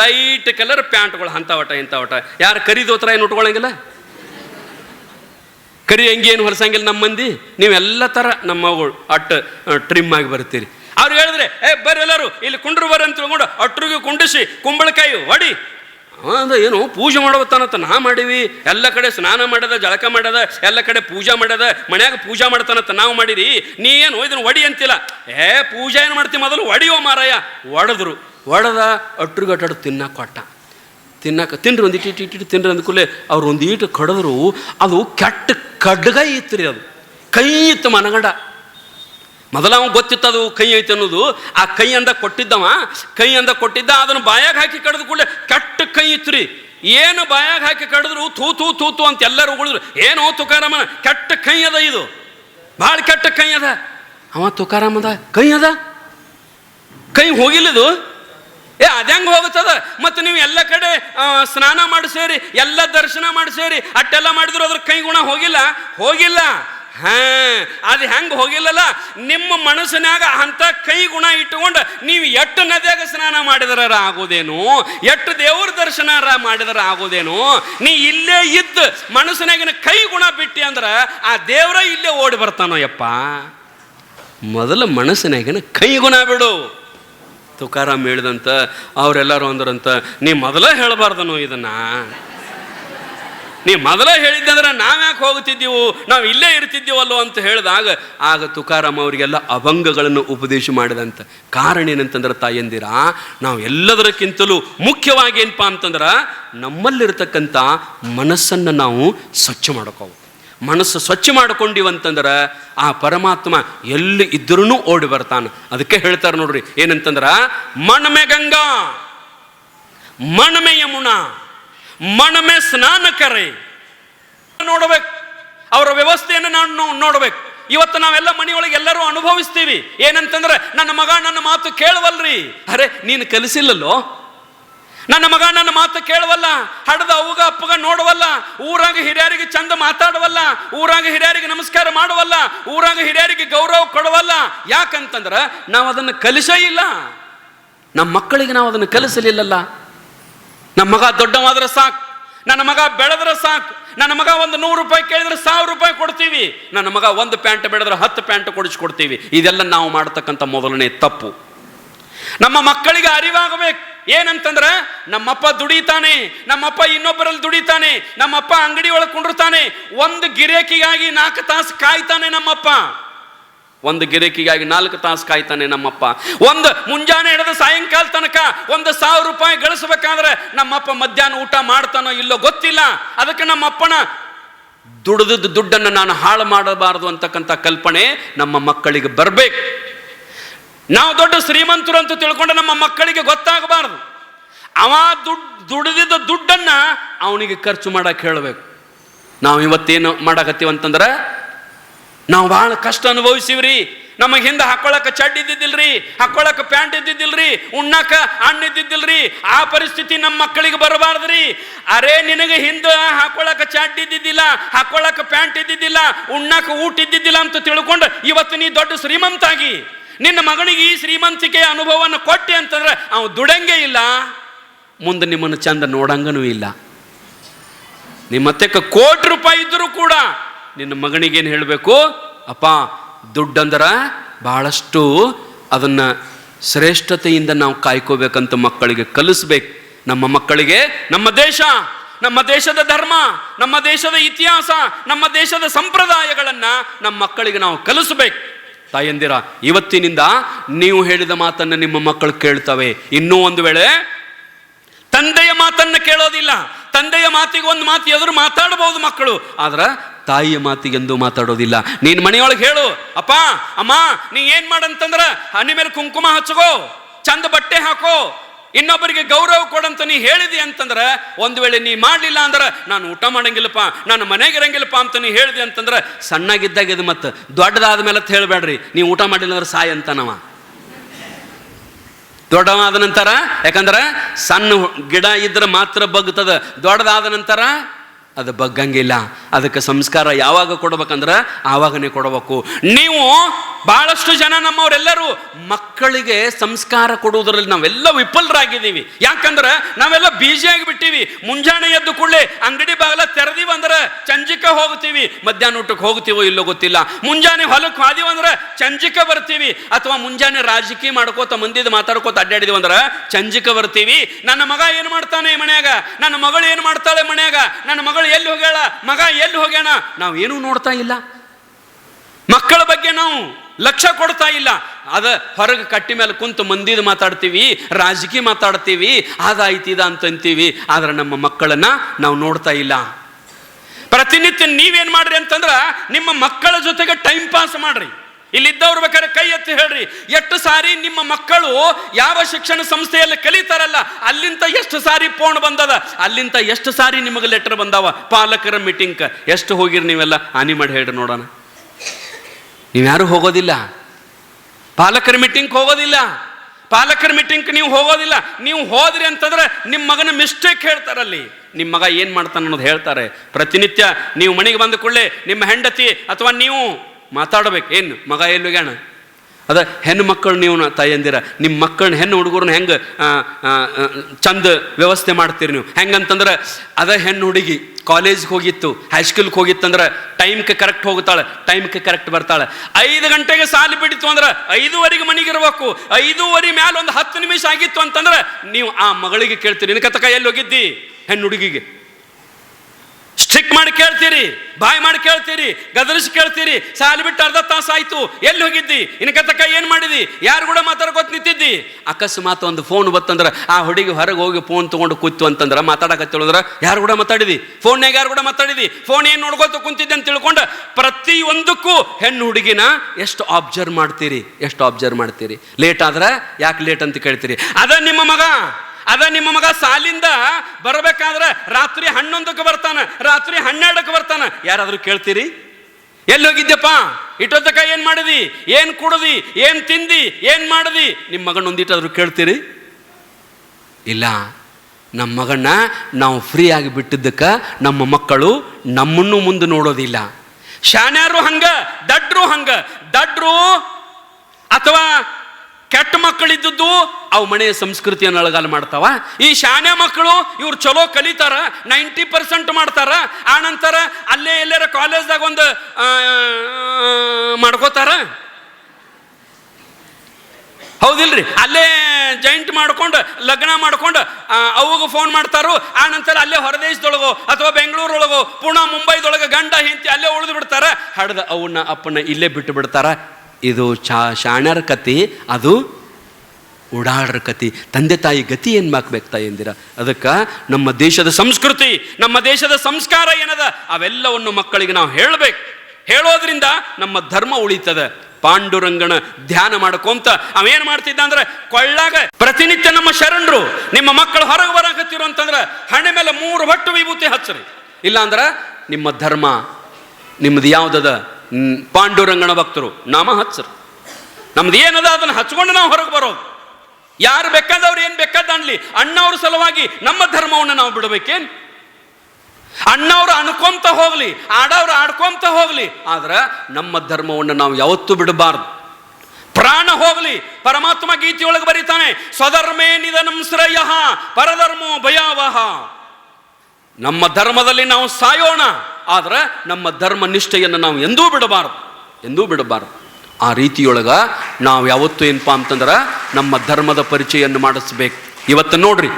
ಲೈಟ್ ಕಲರ್ ಪ್ಯಾಂಟ್ಗಳು ಅಂಥ ಇಂಥವಟ ಯಾರು ಕರಿದೋತರ ಏನು ಉಟ್ಕೊಳಂಗಿಲ್ಲ? ಕರಿ ಅಂಗಿ ಏನು ಹೊಲಸಂಗಿಲ್ಲ ನಮ್ಮ ಮಂದಿ? ನೀವೆಲ್ಲ ಥರ ನಮ್ಮ ಮಗಳು ಅಟ್ಟು ಟ್ರಿಮ್ ಆಗಿ ಬರ್ತೀರಿ ಅವ್ರು ಹೇಳಿದ್ರೆ, ಏ, ಬರ್ರಿ ಎಲ್ಲರೂ, ಇಲ್ಲಿ ಕುಂಡ್ರು ಬರ್ರಿ ಅಂತ ತಿಳ್ಕೊಂಡು ಅಟ್ರಿಗೆ ಕುಂಡಿಸಿ, ಕುಂಬಳಕಾಯಿ ಹೊಡಿ ಅದ ಏನು, ಪೂಜೆ ಮಾಡಬತ್ತಾನಂತ ನಾ ಮಾಡೀವಿ. ಎಲ್ಲ ಕಡೆ ಸ್ನಾನ ಮಾಡದ, ಜಳಕ ಮಾಡದ, ಎಲ್ಲ ಕಡೆ ಪೂಜಾ ಮಾಡದ, ಮನ್ಯಾಗ ಪೂಜಾ ಮಾಡ್ತಾನಂತ ನಾವು ಮಾಡಿರಿ. ನೀ ಏನು ಇದನ್ನು ಒಡಿ ಅಂತಿಲ್ಲ. ಏ, ಪೂಜೆ ಏನು ಮಾಡ್ತೀವಿ ಮೊದಲು? ಒಡಿಯೋ ಮಾರಾಯ. ಒಡೆದ್ರು. ಒಡೆದ ಅಟ್ರಿಗಟ್ಟಾಡು ತಿನ್ನಕ್ಕೆ ಕೊಟ್ಟ ತಿನ್ನಕ್ಕೆ ತಿನ್ರಿ ಒಂದು ಇಟ್ಟು ಇಟ್ಟು ತಿನ್ರಿ ಅಂದ್ಕೂಲೆ ಅವ್ರು ಒಂದು ಈಟು ಕಡಿದ್ರು. ಅದು ಕೆಟ್ಟ ಕಡ್ಗೈ ಇತ್ತು ರೀ ಅದು. ಕೈ ಇತ್ತು ಮನಗಂಡ. ಮೊದಲ ಅವನು ಗೊತ್ತಿತ್ತು ಅದು ಕೈ ಐತೆ ಅನ್ನೋದು. ಆ ಕೈ ಅಂದ ಕೊಟ್ಟಿದ್ದವ, ಕೈ ಅಂದ ಕೊಟ್ಟಿದ್ದ, ಅದನ್ನು ಬಾಯಾಗ ಹಾಕಿ ಕಡ್ದು ಕೂಡಲೇ ಕೆಟ್ಟ ಕೈ ಇತ್ರಿ. ಏನು ಬಾಯಾಗ ಹಾಕಿ ಕಡಿದ್ರು ತೂ ತೂ ತೂ ಅಂತ ಎಲ್ಲರೂ ಉಳಿದ್ರು ಏನೋ ತುಕಾರಾಮನ ಕೆಟ್ಟ ಕೈ ಅದ ಇದು. ಭಾಳ ಕೆಟ್ಟ ಕೈ ಅದ. ಅವ ತುಕಾರಾಮದ ಕೈ ಅದ? ಕೈ ಹೋಗಿಲ್ಲದು? ಏ ಅದಂಗ ಹೋಗುತ್ತದ? ಮತ್ತು ನೀವು ಎಲ್ಲ ಕಡೆ ಸ್ನಾನ ಮಾಡಿಸೇರಿ ಎಲ್ಲ ದರ್ಶನ ಮಾಡಿಸೇರಿ ಅಟ್ಟೆಲ್ಲ ಮಾಡಿದ್ರು ಅದ್ರ ಕೈ ಗುಣ ಹೋಗಿಲ್ಲ? ಹೋಗಿಲ್ಲ. ಹಾ, ಅದು ಹೆಂಗೆ ಹೋಗಿಲ್ಲಲ್ಲ? ನಿಮ್ಮ ಮನಸ್ಸಿನಾಗ ಅಂತ ಕೈ ಗುಣ ಇಟ್ಟುಕೊಂಡು ನೀವು ಎಷ್ಟು ನದಿಯಾಗ ಸ್ನಾನ ಮಾಡಿದರ ಆಗೋದೇನು? ಎಷ್ಟು ದೇವ್ರ ದರ್ಶನ ಮಾಡಿದರ ಆಗೋದೇನು? ನೀ ಇಲ್ಲೇ ಇದ್ದು ಮನಸ್ಸಿನಾಗಿನ ಕೈ ಗುಣ ಬಿಟ್ಟಿ ಅಂದ್ರೆ ಆ ದೇವ್ರ ಇಲ್ಲೇ ಓಡಿ ಬರ್ತಾನೋ ಯಪ್ಪ? ಮೊದಲು ಮನಸ್ಸಿನಾಗಿನ ಕೈ ಗುಣ ಬಿಡು. ತುಕಾರಾಮ್ ಹೇಳಿದಂತ, ಅವರೆಲ್ಲರೂ ಅಂದ್ರಂತ, ನೀ ಮೊದಲೇ ಹೇಳಬಾರ್ದನು ಇದನ್ನ? ನೀ ಮೊದಲೇ ಹೇಳಿದ್ದಂದ್ರೆ ನಾವ್ಯಾಕೆ ಹೋಗುತ್ತಿದ್ದೀವು? ನಾವು ಇಲ್ಲೇ ಇರ್ತಿದ್ದೀವಲ್ಲೋ ಅಂತ ಹೇಳಿದಾಗ, ಆಗ ತುಕಾರಾಮ ಅವರಿಗೆಲ್ಲ ಅಭಂಗಗಳನ್ನು ಉಪದೇಶ ಮಾಡಿದಂತ ಕಾರಣ ಏನಂತಂದ್ರೆ ತಾಯಂದಿರ, ನಾವು ಎಲ್ಲದರಕ್ಕಿಂತಲೂ ಮುಖ್ಯವಾಗಿ ಏನಪ್ಪಾ ಅಂತಂದ್ರೆ ನಮ್ಮಲ್ಲಿರ್ತಕ್ಕಂಥ ಮನಸ್ಸನ್ನು ನಾವು ಸ್ವಚ್ಛ ಮಾಡ್ಕೋವು ಮನಸ್ಸು ಸ್ವಚ್ಛ ಮಾಡ್ಕೊಂಡಿವಂತಂದ್ರೆ ಆ ಪರಮಾತ್ಮ ಎಲ್ಲಿ ಇದ್ರೂ ಓಡಿ ಬರ್ತಾನೆ. ಅದಕ್ಕೆ ಹೇಳ್ತಾರೆ ನೋಡ್ರಿ, ಏನಂತಂದ್ರೆ ಮಣಮೆ ಗಂಗಾ, ಮಣಮೆ ಯಮುನಾ. ಮಣಮೆ ಸ್ನಾನ ಕರೆ. ನೋಡಬೇಕು. ಅವರ ವ್ಯವಸ್ಥೆಯನ್ನು ನಾನು ನೋಡಬೇಕು. ಇವತ್ತು ನಾವೆಲ್ಲ ಮನೆಯೊಳಗೆ ಎಲ್ಲರೂ ಅನುಭವಿಸ್ತೀವಿ. ಏನಂತಂದ್ರೆ, ನನ್ನ ಮಗ ನನ್ನ ಮಾತು ಕೇಳವಲ್ರಿ. ಅರೆ, ನೀನು ಕಲಿಸಿಲ್ಲಲ್ಲೋ? ನನ್ನ ಮಗ ನನ್ನ ಮಾತು ಕೇಳವಲ್ಲ. ಹಡದ ಅವಗ ಅಪ್ಪಗ ನೋಡವಲ್ಲ. ಊರಾಗ ಹಿರಿಯರಿಗೆ ಚಂದ ಮಾತಾಡವಲ್ಲ. ಊರಾಗ ಹಿರಿಯರಿಗೆ ನಮಸ್ಕಾರ ಮಾಡುವಲ್ಲ. ಊರಾಗ ಹಿರಿಯರಿಗೆ ಗೌರವ ಕೊಡವಲ್ಲ. ಯಾಕಂತಂದ್ರೆ ನಾವು ಅದನ್ನು ಕಲಿಸೇ ಇಲ್ಲ. ನಮ್ಮ ಮಕ್ಕಳಿಗೆ ನಾವು ಅದನ್ನು ಕಲಿಸಲಿಲ್ಲಲ್ಲ. ನಮ್ಮ ಮಗ ದೊಡ್ಡವಾದ್ರೆ ಸಾಕು. ನನ್ನ ಮಗ ಬೆಳೆದ್ರೆ ಸಾಕು. ನನ್ನ ಮಗ ಒಂದು ನೂರು ರೂಪಾಯಿ ಕೇಳಿದ್ರೆ ಸಾವಿರ ರೂಪಾಯಿ ಕೊಡ್ತೀವಿ. ನನ್ನ ಮಗ ಒಂದು ಪ್ಯಾಂಟ್ ಬೆಳೆದ್ರೆ ಹತ್ತು ಪ್ಯಾಂಟ್ ಕೊಡಿಸ್ಕೊಡ್ತೀವಿ. ಇದೆಲ್ಲ ನಾವು ಮಾಡ್ತಕ್ಕಂಥ ಮೊದಲನೇ ತಪ್ಪು. ನಮ್ಮ ಮಕ್ಕಳಿಗೆ ಅರಿವಾಗಬೇಕು. ಏನಂತಂದ್ರೆ, ನಮ್ಮಪ್ಪ ದುಡಿತಾನೆ, ನಮ್ಮಪ್ಪ ಇನ್ನೊಬ್ಬರಲ್ಲಿ ದುಡಿತಾನೆ, ನಮ್ಮಪ್ಪ ಅಂಗಡಿ ಒಳಗೆ ಕುಂಡಿರ್ತಾನೆ. ಒಂದು ಗಿರೇಕಿಗಾಗಿ ನಾಲ್ಕು ತಾಸು ಕಾಯ್ತಾನೆ ನಮ್ಮಪ್ಪ. ಒಂದು ಗಿರಕಿಗಾಗಿ ನಾಲ್ಕು ತಾಸು ಕಾಯ್ತಾನೆ ನಮ್ಮಪ್ಪ. ಒಂದು ಮುಂಜಾನೆ ಹಿಡಿದು ಸಾಯಂಕಾಲ ತನಕ ಒಂದು ಸಾವಿರ ರೂಪಾಯಿ ಗಳಿಸ್ಬೇಕಾದ್ರೆ ನಮ್ಮಪ್ಪ ಮಧ್ಯಾಹ್ನ ಊಟ ಮಾಡ್ತಾನೋ ಇಲ್ಲೋ ಗೊತ್ತಿಲ್ಲ. ಅದಕ್ಕೆ ನಮ್ಮಪ್ಪನ ದುಡಿದದ್ದು ದುಡ್ಡನ್ನು ನಾನು ಹಾಳು ಮಾಡಬಾರದು ಅಂತಕ್ಕಂಥ ಕಲ್ಪನೆ ನಮ್ಮ ಮಕ್ಕಳಿಗೆ ಬರಬೇಕು. ನಾವು ದೊಡ್ಡ ಶ್ರೀಮಂತರು ಅಂತ ತಿಳ್ಕೊಂಡು ನಮ್ಮ ಮಕ್ಕಳಿಗೆ ಗೊತ್ತಾಗಬಾರದು. ಅವ ದುಡ್ಡು ದುಡಿದಿದ್ದ ದುಡ್ಡನ್ನು ಅವನಿಗೆ ಖರ್ಚು ಮಾಡಕ್ಕೆ ಹೇಳಬೇಕು. ನಾವು ಇವತ್ತೇನು ಮಾಡಕತ್ತೀವಿ ಅಂತಂದ್ರೆ ನಾವು ಭಾಳ ಕಷ್ಟ ಅನುಭವಿಸಿವ್ರಿ. ನಮಗೆ ಹಿಂದೆ ಹಾಕೊಳಕ ಚಡ್ ಇದ್ದಿದ್ದಿಲ್ರಿ, ಹಾಕೊಳಕ ಪ್ಯಾಂಟ್ ಇದ್ದಿದ್ದಿಲ್ರಿ ಉಣ್ಣಕ್ಕೆ ಹಣ್ಣು ಇದ್ದಿದ್ದಿಲ್ರಿ, ಆ ಪರಿಸ್ಥಿತಿ ನಮ್ಮ ಮಕ್ಕಳಿಗೆ ಬರಬಾರ್ದ್ರಿ. ಅರೆ, ನಿನಗೆ ಹಿಂದೆ ಹಾಕೊಳಕ ಚಡ್ ಇದ್ದಿದ್ದಿಲ್ಲ, ಹಾಕೊಳಕ ಪ್ಯಾಂಟ್ ಇದ್ದಿದ್ದಿಲ್ಲ ಉಣ್ಣಕ್ಕೆ ಊಟ ಇದ್ದಿದ್ದಿಲ್ಲ ಅಂತ ತಿಳ್ಕೊಂಡು ಇವತ್ತು ನೀ ದೊಡ್ಡ ಶ್ರೀಮಂತಾಗಿ, ನಿನ್ನ ಮಗನಿಗೆ ಈ ಶ್ರೀಮಂತಿಕೆಯ ಅನುಭವವನ್ನು ಕೊಟ್ಟೆ ಅಂತಂದ್ರೆ ಅವನು ದುಡಂಗೆ ಇಲ್ಲ. ಮುಂದೆ ನಿಮ್ಮನ್ನು ಚಂದ ನೋಡಂಗನೂ ಇಲ್ಲ. ನಿಮ್ಮತ್ತೆಕ್ಕ ಕೋಟಿ ರೂಪಾಯಿ ಇದ್ದರೂ ಕೂಡ ನಿನ್ನ ಮಗನಿಗೇನು ಹೇಳಬೇಕು? ಅಪ್ಪ, ದುಡ್ಡಂದ್ರೆ ಭಾಳಷ್ಟು ಅದನ್ನು ಶ್ರೇಷ್ಠತೆಯಿಂದ ನಾವು ಕಾಯ್ಕೋಬೇಕಂತ ಮಕ್ಕಳಿಗೆ ಕಲಿಸ್ಬೇಕು. ನಮ್ಮ ಮಕ್ಕಳಿಗೆ ನಮ್ಮ ದೇಶ, ನಮ್ಮ ದೇಶದ ಧರ್ಮ, ನಮ್ಮ ದೇಶದ ಇತಿಹಾಸ, ನಮ್ಮ ದೇಶದ ಸಂಪ್ರದಾಯಗಳನ್ನು ನಮ್ಮ ಮಕ್ಕಳಿಗೆ ನಾವು ಕಲಿಸ್ಬೇಕು. ತಾಯಂದಿರ, ಇವತ್ತಿನಿಂದ ನೀವು ಹೇಳಿದ ಮಾತನ್ನು ನಿಮ್ಮ ಮಕ್ಕಳು ಕೇಳ್ತವೆ. ಇನ್ನೂ ಒಂದು ವೇಳೆ ತಂದೆಯ ಮಾತನ್ನ ಕೇಳೋದಿಲ್ಲ. ತಂದೆಯ ಮಾತಿಗೆ ಒಂದು ಮಾತು ಎದುರು ಮಾತಾಡಬಹುದು ಮಕ್ಕಳು. ಆದ್ರ ತಾಯಿಯ ಮಾತಿಗೆಂದು ಮಾತಾಡೋದಿಲ್ಲ. ನೀನು ಮನೆಯೊಳಗೆ ಹೇಳು, ಅಪ್ಪ, ಅಮ್ಮ, ನೀ ಏನು ಮಾಡಂತಂದ್ರ ಹನಿ ಮೇಲೆ ಕುಂಕುಮ ಹಚ್ಚಗೋ ಚಂದ ಬಟ್ಟೆ ಹಾಕೋ, ಇನ್ನೊಬ್ಬರಿಗೆ ಗೌರವ ಕೊಡಂತ ನೀ ಹೇಳಿದಿ ಅಂತಂದ್ರೆ ಒಂದು ವೇಳೆ ನೀ ಮಾಡಲಿಲ್ಲ ಅಂದ್ರೆ ನಾನು ಊಟ ಮಾಡಂಗಿಲ್ಲಪ್ಪ, ನಾನು ಮನೆಗೆ ಇರಂಗಿಲ್ಲಪ್ಪ ಅಂತ ನೀ ಹೇಳಿದೆ ಅಂತಂದ್ರೆ ಸಣ್ಣಗಿದ್ದಾಗ ಇದು ಮತ್ತೆ ದೊಡ್ಡದಾದ ಮೇಲೆ ಹೇಳಬೇಡ್ರಿ. ನೀ ಊಟ ಮಾಡಿಲ್ಲ ಅಂದ್ರೆ ಸಾಯ್ ಅಂತನವ. ದೊಡ್ಡವಾದ ನಂತರ, ಯಾಕಂದ್ರೆ ಸಣ್ಣ ಗಿಡ ಇದ್ರೆ ಮಾತ್ರ ಬಗ್ತದ, ದೊಡ್ಡದಾದ ನಂತರ ಅದು ಬಗ್ಗಂಗಿಲ್ಲ. ಅದಕ್ಕೆ ಸಂಸ್ಕಾರ ಯಾವಾಗ ಕೊಡ್ಬೇಕಂದ್ರೆ ಆವಾಗನೇ ಕೊಡಬೇಕು. ನೀವು ಬಹಳಷ್ಟು ಜನ ನಮ್ಮವರೆಲ್ಲರೂ ಮಕ್ಕಳಿಗೆ ಸಂಸ್ಕಾರ ಕೊಡುವುದರಲ್ಲಿ ನಾವೆಲ್ಲ ವಿಫಲರಾಗಿದ್ದೀವಿ. ಯಾಕಂದ್ರೆ ನಾವೆಲ್ಲ ಬೀಜಿ ಆಗಿಬಿಟ್ಟಿವಿ. ಮುಂಜಾನೆ ಎದ್ದು ಕೂಡಲೇ ಅಂಗಡಿ ಬಾಗಲ ತೆರೆದಿವಿ ಅಂದ್ರೆ ಚಂಜಿಕ ಹೋಗ್ತೀವಿ. ಮಧ್ಯಾಹ್ನ ಊಟಕ್ಕೆ ಹೋಗ್ತೀವೋ ಇಲ್ಲೋ ಗೊತ್ತಿಲ್ಲ. ಮುಂಜಾನೆ ಹೊಲಕ್ಕೆ ಹಾದಿವಿ ಅಂದ್ರೆ ಚಂಜಿಕ ಬರ್ತೀವಿ. ಅಥವಾ ಮುಂಜಾನೆ ರಾಜಕೀಯ ಮಾಡ್ಕೋತ ಮಂದಿದ ಮಾತಾಡ್ಕೋತ ಅಡ್ಡಾಡಿದ್ವಿ ಅಂದ್ರೆ ಚಂಜಿಕ ಬರ್ತೀವಿ. ನನ್ನ ಮಗ ಏನು ಮಾಡ್ತಾನೆ ಮನ್ಯಾಗ? ನನ್ನ ಮಗಳು ಏನು ಮಾಡ್ತಾಳೆ ಮನ್ಯಾಗ? ನನ್ನ ಮಗಳು ಎಲ್ಲಿ ಹೋಗ್ಯಾಳ? ಮಗ ಎಲ್ಲಿ ಹೋಗ್ಯಾಣ ನಾವು ಏನೂ ನೋಡ್ತಾ ಇಲ್ಲ. ಮಕ್ಕಳ ಬಗ್ಗೆ ನಾವು ಲಕ್ಷ್ಯ ಕೊಡ್ತಾ ಇಲ್ಲ. ಅದ ಹೊರಗೆ ಕಟ್ಟಿ ಮೇಲೆ ಕುಂತು ಮಂದಿದ ಮಾತಾಡ್ತೀವಿ, ರಾಜಕೀಯ ಮಾತಾಡ್ತೀವಿ ಅದಾಯ್ತು ಇದ ಅಂತಂತೀವಿ. ಆದ್ರೆ ನಮ್ಮ ಮಕ್ಕಳನ್ನ ನಾವು ನೋಡ್ತಾ ಇಲ್ಲ. ಪ್ರತಿನಿತ್ಯ ನೀವೇನು ಮಾಡ್ರಿ ಅಂತಂದ್ರೆ ನಿಮ್ಮ ಮಕ್ಕಳ ಜೊತೆಗೆ ಟೈಮ್ ಪಾಸ್ ಮಾಡ್ರಿ. ಇಲ್ಲಿದ್ದವ್ರು ಬೇಕಾದ್ರೆ ಕೈ ಎತ್ತಿ ಹೇಳ್ರಿ. ಎಷ್ಟು ಸಾರಿ ನಿಮ್ಮ ಮಕ್ಕಳು ಯಾವ ಶಿಕ್ಷಣ ಸಂಸ್ಥೆಯಲ್ಲಿ ಕಲಿತಾರಲ್ಲ ಅಲ್ಲಿಂದ ಎಷ್ಟು ಸಾರಿ ಫೋನ್ ಬಂದದ ಅಲ್ಲಿಂದ ಎಷ್ಟು ಸಾರಿ ನಿಮಗೆ ಲೆಟರ್ ಬಂದಾವ, ಪಾಲಕರ ಮೀಟಿಂಗ್ ಎಷ್ಟು ಹೋಗಿರಿ ನೀವೆಲ್ಲ? ಹಾನಿ ಮಾಡಿ ಹೇಳ್ರಿ ನೋಡೋಣ. ನೀವ್ಯಾರು ಹೋಗೋದಿಲ್ಲ? ಪಾಲಕರ ಮೀಟಿಂಗ್ ಹೋಗೋದಿಲ್ಲ. ಪಾಲಕರ ಮೀಟಿಂಗ್ ನೀವು ಹೋಗೋದಿಲ್ಲ. ನೀವು ಹೋದ್ರಿ ಅಂತಂದ್ರೆ ನಿಮ್ಮ ಮಗನ ಮಿಸ್ಟೇಕ್ ಹೇಳ್ತಾರಲ್ಲಿ. ನಿಮ್ಮ ಮಗ ಏನು ಮಾಡ್ತಾನೆ ಅನ್ನೋದು ಹೇಳ್ತಾರೆ. ಪ್ರತಿನಿತ್ಯ ನೀವು ಮನೆಗೆ ಬಂದ ಕೂಡಲೇ ನಿಮ್ಮ ಹೆಂಡತಿ ಅಥವಾ ನೀವು ಮಾತಾಡ್ಬೇಕು. ಏನು ಮಗ ಎಲ್ಲಿ ಹೋಗ್ಯಾಣ ಅದ ಹೆಣ್ಣು ಮಕ್ಕಳು ನೀವು ತಾಯಂದಿರ ನಿಮ್ಮ ಮಕ್ಕಳನ್ನ ಹೆಣ್ಣು ಹುಡುಗರನ್ನ ಹೆಂಗೆ ಚಂದ ವ್ಯವಸ್ಥೆ ಮಾಡ್ತೀರಿ ನೀವು? ಹೆಂಗಂತಂದ್ರೆ ಅದ ಹೆಣ್ಣು ಹುಡುಗಿ ಕಾಲೇಜ್ಗೆ ಹೋಗಿತ್ತು ಹೈಸ್ಕೂಲ್ಗೆ ಹೋಗಿತ್ತಂದ್ರೆ ಟೈಮ್ಗೆ ಕರೆಕ್ಟ್ ಹೋಗ್ತಾಳೆ ಟೈಮ್ಗೆ ಕರೆಕ್ಟ್ ಬರ್ತಾಳೆ. ಐದು ಗಂಟೆಗೆ ಸಾಲಿ ಬಿಡಿತು ಅಂದ್ರೆ ಐದುವರೆಗೆ ಮನೆಗೆ ಇರಬೇಕು ಐದೂವರೆ ಮೇಲೆ ಒಂದು ಹತ್ತು ನಿಮಿಷ ಆಗಿತ್ತು ಅಂತಂದ್ರೆ ನೀವು ಆ ಮಗಳಿಗೆ ಕೇಳ್ತೀರಿ ನಿನಕತಕ ಎಲ್ಲಿ ಹೋಗಿದ್ದಿ? ಹೆಣ್ಣು ಹುಡುಗಿಗೆ. ಸ್ಟ್ರಿಕ್ ಮಾಡಿ ಕೇಳ್ತೀರಿ, ಬಾಯಿ ಮಾಡಿ ಕೇಳ್ತೀರಿ, ಗದರಿಸಿ ಕೇಳ್ತೀರಿ, ಸಾಲಿ ಬಿಟ್ಟು ಅರ್ಧ ತಾಸು ಆಯ್ತು, ಎಲ್ಲಿ ಹೋಗಿದ್ದಿ? ಇನ್ಕತ್ತಕ್ಕ ಏನು ಮಾಡಿದಿ? ಯಾರು ಕೂಡ ಮಾತಾಡ್ಕೊತ ನಿಂತಿದ್ದಿ? ಅಕಸ್ಮಾತ್ ಒಂದು ಫೋನ್ ಬತ್ತಂದ್ರೆ ಆ ಹುಡುಗಿ ಹೊರಗೆ ಹೋಗಿ ಫೋನ್ ತಗೊಂಡು ಕೂತು ಅಂತಂದ್ರ ಮಾತಾಡಕತ್ತಿಳಿದ್ರೆ ಯಾರು ಕೂಡ ಮಾತಾಡಿದಿ? ಫೋನ್ಯಾಗ ಯಾರು ಕೂಡ ಮಾತಾಡಿದಿ? ಫೋನ್ ಏನು ನೋಡ್ಕೊತ ಕುಂತಿದ್ದೆ ಅಂತ ತಿಳ್ಕೊಂಡು ಪ್ರತಿಯೊಂದಕ್ಕೂ ಹೆಣ್ಣು ಹುಡುಗಿನ ಎಷ್ಟು ಆಬ್ಸರ್ವ್ ಮಾಡ್ತೀರಿ, ಎಷ್ಟು ಆಬ್ಸರ್ವ್ ಮಾಡ್ತೀರಿ? ಲೇಟ್ ಆದ್ರೆ ಯಾಕೆ ಲೇಟ್ ಅಂತ ಕೇಳ್ತೀರಿ? ಅದ ನಿಮ್ಮ ಮಗ. ಅದ ನಿಮ್ಮ ಮಗ ಸಾಲಿಂದ ಬರಬೇಕಾದ್ರೆ ರಾತ್ರಿ ಹನ್ನೊಂದಕ್ಕೆ ಬರ್ತಾನ, ರಾತ್ರಿ ಹನ್ನೆರಡಕ್ಕೆ ಬರ್ತಾನ. ಯಾರಾದರೂ ಕೇಳ್ತೀರಿ? ಎಲ್ಲಿ ಹೋಗಿದ್ಯಪ್ಪ? ಇಟ್ಟೊತ್ತಕ ಏನು ಮಾಡಿದಿ? ಏನು ಕುಡಿದಿ? ಏನು ತಿಂದಿ? ಏನು ಮಾಡಿದಿ? ನಿಮ್ಮ ಮಗನ ಒಂದಿಟ್ಟಾದ್ರೂ ಕೇಳ್ತೀರಿ? ಇಲ್ಲ, ನಮ್ಮ ಮಗನ್ನ ನಾವು ಫ್ರೀ ಆಗಿ ಬಿಟ್ಟಿದ್ದಕ್ಕೆ ನಮ್ಮ ಮಕ್ಕಳು ನಮ್ಮನ್ನು ಮುಂದೆ ನೋಡೋದಿಲ್ಲ. ಶಾನ್ಯಾರು ಹಂಗ, ದಡ್ರು ಹಂಗ. ದಡ್ರು ಅಥವಾ ಕೆಟ್ಟ ಮಕ್ಕಳಿದ್ದದ್ದು ಅವು ಮನೆಯ ಸಂಸ್ಕೃತಿಯನ್ನು ಅಳಗಾಲ ಮಾಡ್ತಾವ. ಈ ಶಾನೆ ಮಕ್ಕಳು ಇವ್ರು ಚಲೋ ಕಲಿತಾರ ನೈಂಟಿ ಪರ್ಸೆಂಟ್ ಮಾಡ್ತಾರ. ನಂತರ ಅಲ್ಲೇ ಎಲ್ಲರ ಕಾಲೇಜ್ದಾಗ ಒಂದು ಆ, ಮಾಡ್ಕೋತಾರ. ಹೌದಿಲ್ರಿ? ಅಲ್ಲೇ ಜಾಯಿಂಟ್ ಮಾಡ್ಕೊಂಡು ಲಗ್ನ ಮಾಡ್ಕೊಂಡು ಅವಾಗ ಫೋನ್ ಮಾಡ್ತಾರೋ. ಆ ನಂತರ ಅಲ್ಲೇ ಹೊರದೇಶದೊಳಗೋ ಅಥವಾ ಬೆಂಗಳೂರೊಳಗೋ ಪುಣೆ ಮುಂಬೈದೊಳಗೆ ಗಂಡ ಹೆಂಡತಿ ಅಲ್ಲೇ ಉಳಿದು ಬಿಡ್ತಾರ. ಹಡ್ದ ಅವನ್ನ ಅಪ್ಪನ ಇಲ್ಲೇ ಬಿಟ್ಟು ಬಿಡ್ತಾರ. ಇದು ಚಾ ಶಾಣರ ಕತಿ, ಅದು ಓಡಾಡ್ರ ಕತಿ. ತಂದೆ ತಾಯಿ ಗತಿ ಏನು ಮಾಡ್ಬೇಕು ತಾಯಂದಿರ ಅದಕ್ಕೆ ನಮ್ಮ ದೇಶದ ಸಂಸ್ಕೃತಿ, ನಮ್ಮ ದೇಶದ ಸಂಸ್ಕಾರ ಏನದ? ಅವೆಲ್ಲವನ್ನು ಮಕ್ಕಳಿಗೆ ನಾವು ಹೇಳಬೇಕು. ಹೇಳೋದ್ರಿಂದ ನಮ್ಮ ಧರ್ಮ ಉಳಿತದ. ಪಾಂಡುರಂಗನ ಧ್ಯಾನ ಮಾಡ್ಕೊಂತ ಅವೇನ್ ಮಾಡ್ತಿದ್ದ ಅಂದ್ರೆ ಕೊಳ್ಳಾಗ ಪ್ರತಿನಿತ್ಯ ನಮ್ಮ ಶರಣರು, ನಿಮ್ಮ ಮಕ್ಕಳು ಹೊರಗೆ ಬರಾಕತ್ತಿರು ಅಂತಂದ್ರೆ ಹಣೆ ಮೇಲೆ ಮೂರು ಹೊಟ್ಟು ವಿಭೂತಿ ಹಚ್ಚರಿ. ಇಲ್ಲ ಅಂದ್ರೆ ನಿಮ್ಮ ಧರ್ಮ ನಿಮ್ಮದು ಯಾವ್ದದ? ಪಾಂಡುರಂಗನ ಭಕ್ತರು, ನಾಮ ಹಚ್ಚರು. ನಮ್ದು ಏನದ ಅದನ್ನು ಹಚ್ಕೊಂಡು ನಾವು ಹೊರಗೆ ಬರೋದು. ಯಾರು ಬೇಕಾದವ್ರು ಏನು ಬೇಕಾದ ಅನ್ಲಿ. ಅಣ್ಣವ್ರ ಸಲುವಾಗಿ ನಮ್ಮ ಧರ್ಮವನ್ನು ನಾವು ಬಿಡಬೇಕೇನು? ಅಣ್ಣವ್ರು ಅನ್ಕೊಂತ ಹೋಗ್ಲಿ, ಆಡವ್ರು ಆಡ್ಕೊಂತ ಹೋಗ್ಲಿ, ಆದ್ರೆ ನಮ್ಮ ಧರ್ಮವನ್ನು ನಾವು ಯಾವತ್ತೂ ಬಿಡಬಾರ್ದು. ಪ್ರಾಣ ಹೋಗ್ಲಿ, ಪರಮಾತ್ಮ ಗೀತೆಯೊಳಗೆ ಬರೀತಾನೆ, ಸ್ವಧರ್ಮೇ ನಿಧನಂ ಶ್ರೇಯ, ಪರಧರ್ಮೋ ಭಯಾವಹ. ನಮ್ಮ ಧರ್ಮದಲ್ಲಿ ನಾವು ಸಾಯೋಣ. ಆದ್ರೆ ನಮ್ಮ ಧರ್ಮ ನಿಷ್ಠೆಯನ್ನು ನಾವು ಎಂದೂ ಬಿಡಬಾರದು ಎಂದೂ ಬಿಡಬಾರದು. ಆ ರೀತಿಯೊಳಗ ನಾವು ಯಾವತ್ತೂ ಏನಪ್ಪ ಅಂತಂದ್ರೆ ನಮ್ಮ ಧರ್ಮದ ಪರಿಚಯನ್ನು ಮಾಡಿಸ್ಬೇಕು. ಇವತ್ತು ನೋಡ್ರಿ,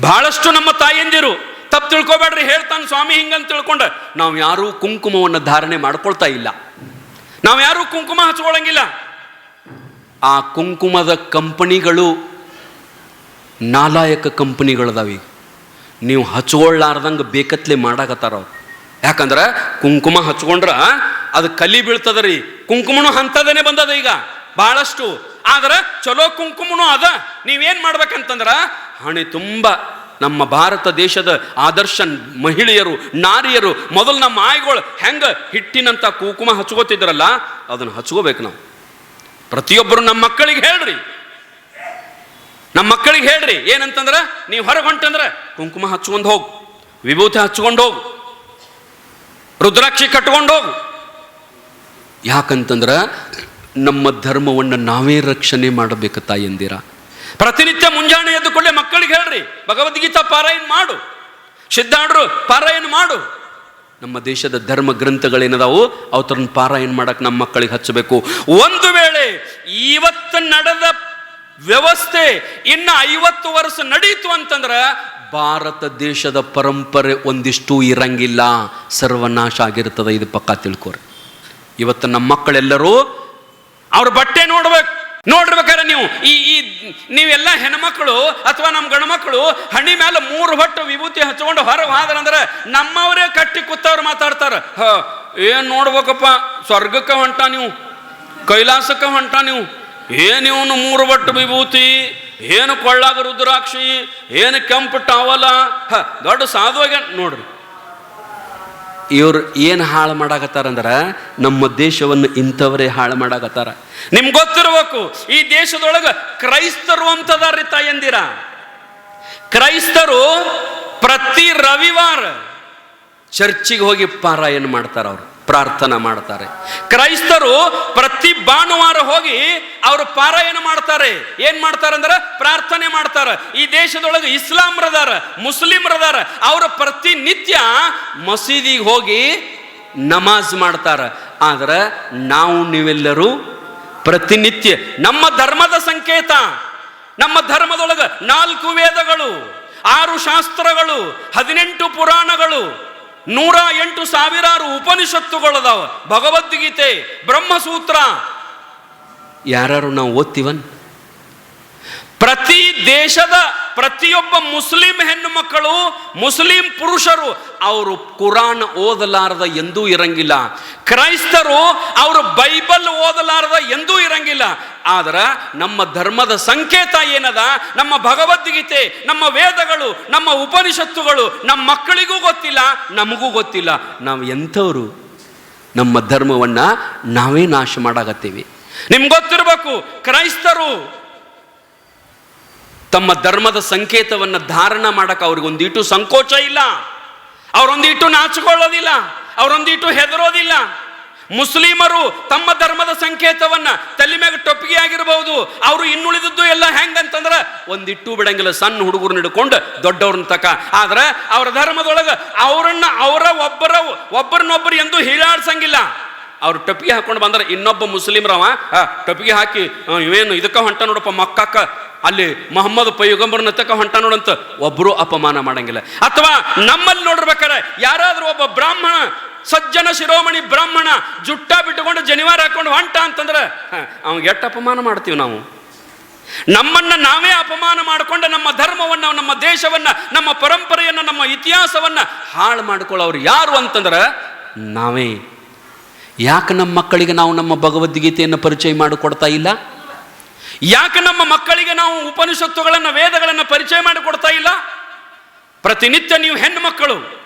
ಬಹಳಷ್ಟು ನಮ್ಮ ತಾಯಂದಿರು ತಪ್ಪು ತಿಳ್ಕೊಬೇಡ್ರಿ, ಹೇಳ್ತಾನೆ ಸ್ವಾಮಿ ಹಿಂಗಂತ ತಿಳ್ಕೊಂಡ ನಾವು ಯಾರೂ ಕುಂಕುಮವನ್ನು ಧಾರಣೆ ಮಾಡ್ಕೊಳ್ತಾ ಇಲ್ಲ. ನಾವು ಯಾರೂ ಕುಂಕುಮ ಹಚ್ಕೊಳ್ಳಂಗಿಲ್ಲ ಆ ಕುಂಕುಮದ ಕಂಪನಿಗಳು ನಾಲಾಯಕ ಕಂಪನಿಗಳದಾವ ಈಗ. ನೀವು ಹಚ್ಕೊಳ್ಳಾರ್ದಂಗೆ ಬೇಕತ್ಲೆ ಮಾಡಾಕತ್ತಾರ ಅವ್ರು. ಯಾಕಂದ್ರೆ ಕುಂಕುಮ ಹಚ್ಕೊಂಡ್ರ ಅದು ಕಲಿ ಬೀಳ್ತದ ರೀ ಕುಂಕುಮನು ಹಂತದೇನೆ ಬಂದದ ಈಗ ಬಹಳಷ್ಟು ಆದ್ರೆ ಚಲೋ ಕುಂಕುಮನು ಅದ. ನೀವೇನು ಮಾಡ್ಬೇಕಂತಂದ್ರ, ಹಣೆ ತುಂಬ ನಮ್ಮ ಭಾರತ ದೇಶದ ಆದರ್ಶ ಮಹಿಳೆಯರು, ನಾರಿಯರು, ಮೊದಲು ನಮ್ಮ ಆಯ್ಗಳು ಹೆಂಗೆ ಹಿಟ್ಟಿನಂತ ಕುಂಕುಮ ಹಚ್ಕೋತಿದ್ರಲ್ಲ, ಅದನ್ನು ಹಚ್ಕೋಬೇಕು ನಾವು. ಪ್ರತಿಯೊಬ್ಬರು ನಮ್ಮ ಮಕ್ಕಳಿಗೆ ಹೇಳ್ರಿ. ನಮ್ಮ ಮಕ್ಕಳಿಗೆ ಹೇಳ್ರಿ. ಏನಂತಂದ್ರೆ, ನೀವು ಹೊರಗೆ ಹೊಂಟಂದ್ರೆ ಕುಂಕುಮ ಹಚ್ಕೊಂಡು ಹೋಗು. ವಿಭೂತಿ ಹಚ್ಕೊಂಡು ಹೋಗು. ರುದ್ರಾಕ್ಷಿ ಕಟ್ಕೊಂಡು ಹೋಗು. ಯಾಕಂತಂದ್ರ ನಮ್ಮ ಧರ್ಮವನ್ನು ನಾವೇ ರಕ್ಷಣೆ ಮಾಡಬೇಕು ತಾಯಂದಿರ ಪ್ರತಿನಿತ್ಯ ಮುಂಜಾನೆ ಎದ್ದು ಕೊಳ್ಳೆ ಮಕ್ಕಳಿಗೆ ಹೇಳ್ರಿ, ಭಗವದ್ಗೀತಾ ಪಾರಾಯಣ ಮಾಡು. ಸಿದ್ಧಾಂಡ್ರು ಪಾರಾಯಣ ಮಾಡು. ನಮ್ಮ ದೇಶದ ಧರ್ಮ ಗ್ರಂಥಗಳೇನದಾವು ಅವತರನ್ನ ಪಾರಾಯಣ ಮಾಡಕ್ಕೆ ನಮ್ಮ ಮಕ್ಕಳಿಗೆ ಹಚ್ಚಬೇಕು. ಒಂದು ವೇಳೆ ಇವತ್ತು ನಡೆದ ವ್ಯವಸ್ಥೆ ಇನ್ನು ಐವತ್ತು ವರ್ಷ ನಡೀತು ಅಂತಂದ್ರ ಭಾರತ ದೇಶದ ಪರಂಪರೆ ಒಂದಿಷ್ಟು ಇರಂಗಿಲ್ಲ. ಸರ್ವನಾಶ ಆಗಿರ್ತದೆ. ಇದು ಪಕ್ಕ ತಿಳ್ಕೊರಿ. ಇವತ್ತು ನಮ್ಮ ಮಕ್ಕಳೆಲ್ಲರೂ ಅವ್ರ ಬಟ್ಟೆ ನೋಡ್ಬೇಕು. ನೋಡಿರ್ಬೇಕಾದ್ರೆ ನೀವು ಈ ಈ ನೀವೆಲ್ಲ ಹೆಣ್ಮಕ್ಳು ಅಥವಾ ನಮ್ಮ ಗಂಡ್ಮಕ್ಳು ಹಣಿ ಮೇಲೆ ಮೂರು ಹೊಟ್ಟು ವಿಭೂತಿ ಹಚ್ಕೊಂಡು ಹೊರಗೆ ಹಾದ್ರಂದ್ರೆ ನಮ್ಮವರೇ ಕಟ್ಟಿ ಕೂತವ್ರು ಮಾತಾಡ್ತಾರೆ. ಹ, ಏನ್ ನೋಡ್ಬೇಕಪ್ಪ? ಸ್ವರ್ಗಕ್ಕೆ ಹೊಂಟ ನೀವು. ಕೈಲಾಸಕ್ಕೆ ಹೊಂಟ ನೀವು. ಏನು ಇವನು ಮೂರು ಬಟ್ಟು ವಿಭೂತಿ? ಏನು ಕೊಳ್ಳಾಗ ರುದ್ರಾಕ್ಷಿ? ಏನು ಕೆಂಪು ಟಾವಲ? ಹ, ದೊಡ್ಡ ಸಾಧುವಾಗ ನೋಡ್ರಿ. ಇವ್ರು ಏನು ಹಾಳು ಮಾಡಾಕತ್ತಾರಂದ್ರೆ ನಮ್ಮ ದೇಶವನ್ನು ಇಂಥವರೇ ಹಾಳು ಮಾಡಾಕತ್ತಾರ. ನಿಮ್ಗೆ ಗೊತ್ತಿರ್ಬೇಕು, ಈ ದೇಶದೊಳಗೆ ಕ್ರೈಸ್ತರು ಅಂತದಾರ್ರಿ ತಾಯಂದಿರ. ಕ್ರೈಸ್ತರು ಪ್ರತಿ ರವಿವಾರ ಚರ್ಚಿಗೆ ಹೋಗಿ ಪಾರಾಯಣ ಮಾಡ್ತಾರ ಅವರು ಪ್ರಾರ್ಥನಾ ಮಾಡ್ತಾರೆ. ಕ್ರೈಸ್ತರು ಪ್ರತಿ ಭಾನುವಾರ ಹೋಗಿ ಅವರು ಪಾರಾಯಣ ಮಾಡ್ತಾರೆ. ಏನ್ ಅಂದ್ರೆ ಪ್ರಾರ್ಥನೆ ಮಾಡ್ತಾರೆ. ಈ ದೇಶದೊಳಗೆ ಇಸ್ಲಾಮ್ರದಾರ ಮುಸ್ಲಿಮ್ರದಾರ ಅವರು ಪ್ರತಿನಿತ್ಯ ಮಸೀದಿಗೆ ಹೋಗಿ ನಮಾಜ್ ಮಾಡ್ತಾರೆ. ಆದ್ರೆ ನಾವು ನೀವೆಲ್ಲರೂ ಪ್ರತಿನಿತ್ಯ, ನಮ್ಮ ಧರ್ಮದ ಸಂಕೇತ, ನಮ್ಮ ಧರ್ಮದೊಳಗೆ ನಾಲ್ಕು ವೇದಗಳು, ಆರು ಶಾಸ್ತ್ರಗಳು, ಹದಿನೆಂಟು ಪುರಾಣಗಳು ನೂರ ಎಂಟು ಸಾವಿರಾರು ಉಪನಿಷತ್ತುಗಳದಾವ. ಭಗವದ್ಗೀತೆ ಬ್ರಹ್ಮಸೂತ್ರ. ಯಾರು ನಾವು ಓದ್ತೀವನ್? ಪ್ರತಿ ದೇಶದ ಪ್ರತಿಯೊಬ್ಬ ಮುಸ್ಲಿಂ ಹೆಣ್ಣು ಮಕ್ಕಳು ಮುಸ್ಲಿಂ ಪುರುಷರು, ಅವರು ಕುರಾನ್ ಓದಲಾರದ ಎಂದೂ ಇರಂಗಿಲ್ಲ. ಕ್ರೈಸ್ತರು ಅವರು ಬೈಬಲ್ ಓದಲಾರದ ಎಂದೂ ಇರಂಗಿಲ್ಲ. ಆದ್ರೆ ನಮ್ಮ ಧರ್ಮದ ಸಂಕೇತ ಏನದ? ನಮ್ಮ ಭಗವದ್ಗೀತೆ, ನಮ್ಮ ವೇದಗಳು, ನಮ್ಮ ಉಪನಿಷತ್ತುಗಳು ನಮ್ಮ ಮಕ್ಕಳಿಗೂ ಗೊತ್ತಿಲ್ಲ, ನಮಗೂ ಗೊತ್ತಿಲ್ಲ. ನಾವು ಎಂಥವರು? ನಮ್ಮ ಧರ್ಮವನ್ನ ನಾವೇ ನಾಶ ಮಾಡಾಗತ್ತೇವೆ ನಿಮ್ಗೆ ಗೊತ್ತಿರಬೇಕು, ಕ್ರೈಸ್ತರು ತಮ್ಮ ಧರ್ಮದ ಸಂಕೇತವನ್ನು ಧಾರಣ ಮಾಡಕ್ಕೆ ಅವ್ರಿಗೊಂದಿಟ್ಟು ಸಂಕೋಚ ಇಲ್ಲ. ಅವರೊಂದಿಟ್ಟು ನಾಚಿಕೊಳ್ಳೋದಿಲ್ಲ. ಅವರೊಂದಿಟ್ಟು ಹೆದರೋದಿಲ್ಲ. ಮುಸ್ಲಿಮರು ತಮ್ಮ ಧರ್ಮದ ಸಂಕೇತವನ್ನ ತಲೆ ಮ್ಯಾಗ ಟೊಪ್ಪಿಗೆ ಆಗಿರಬಹುದು. ಅವರು ಇನ್ನುಳಿದದ್ದು ಎಲ್ಲ ಹೆಂಗಂತಂದ್ರೆ ಒಂದಿಟ್ಟು ಬಿಡಂಗಿಲ್ಲ, ಸಣ್ಣ ಹುಡುಗರು ಹಿಡ್ಕೊಂಡು ದೊಡ್ಡವ್ರನ್ನ ತಕ. ಆದ್ರೆ ಅವರ ಧರ್ಮದೊಳಗೆ ಅವರನ್ನ ಅವರ ಒಬ್ಬರ ಒಬ್ಬರನ್ನೊಬ್ಬರು ಎಂದು ಹೀಳಾಡ್ಸಂಗಿಲ್ಲ ಅವ್ರು ಟೊಪ್ಪಿಗೆ ಹಾಕೊಂಡು ಬಂದ್ರೆ ಇನ್ನೊಬ್ಬ ಮುಸ್ಲಿಮ್ರವ ಟೊಪಿಗೆ ಹಾಕಿ ಇವೇನು ಇದಕ್ಕೆ ಹೊಂಟ ನೋಡಪ್ಪ ಮಕ್ಕಕ್ಕ, ಅಲ್ಲಿ ಮೊಹಮ್ಮದ್ ಪೈಗಂಬರ್ನ ತಕ್ಕ ಹೊಂಟ ನೋಡಂತ ಒಬ್ಬರು ಅಪಮಾನ ಮಾಡಂಗಿಲ್ಲ. ಅಥವಾ ನಮ್ಮಲ್ಲಿ ನೋಡಿರ್ಬೇಕಾರೆ ಯಾರಾದರೂ ಒಬ್ಬ ಬ್ರಾಹ್ಮಣ, ಸಜ್ಜನ ಶಿರೋಮಣಿ ಬ್ರಾಹ್ಮಣ, ಜುಟ್ಟ ಬಿಟ್ಟುಕೊಂಡು ಜನಿವಾರ ಹಾಕೊಂಡು ಹೊಂಟ ಅಂತಂದ್ರೆ ಅವ್ನಿಗೆ ಎಷ್ಟು ಅಪಮಾನ ಮಾಡ್ತೀವಿ ನಾವು? ನಮ್ಮನ್ನ ನಾವೇ ಅಪಮಾನ ಮಾಡಿಕೊಂಡು ನಮ್ಮ ಧರ್ಮವನ್ನ, ನಮ್ಮ ದೇಶವನ್ನ, ನಮ್ಮ ಪರಂಪರೆಯನ್ನ, ನಮ್ಮ ಇತಿಹಾಸವನ್ನ ಹಾಳು ಮಾಡ್ಕೊಳ್ಳೋರು ಯಾರು ಅಂತಂದ್ರೆ ನಾವೇ. ಯಾಕೆ ನಮ್ಮ ಮಕ್ಕಳಿಗೆ ನಾವು ನಮ್ಮ ಭಗವದ್ಗೀತೆಯನ್ನು ಪರಿಚಯ ಮಾಡಿಕೊಡ್ತಾ ಇಲ್ಲ? ಯಾಕೆ ನಮ್ಮ ಮಕ್ಕಳಿಗೆ ನಾವು ಉಪನಿಷತ್ತುಗಳನ್ನು, ವೇದಗಳನ್ನು ಪರಿಚಯ ಮಾಡಿಕೊಡ್ತಾ ಇಲ್ಲ? ಪ್ರತಿನಿತ್ಯ ನೀವು ಹೆಣ್ಣು ಮಕ್ಕಳು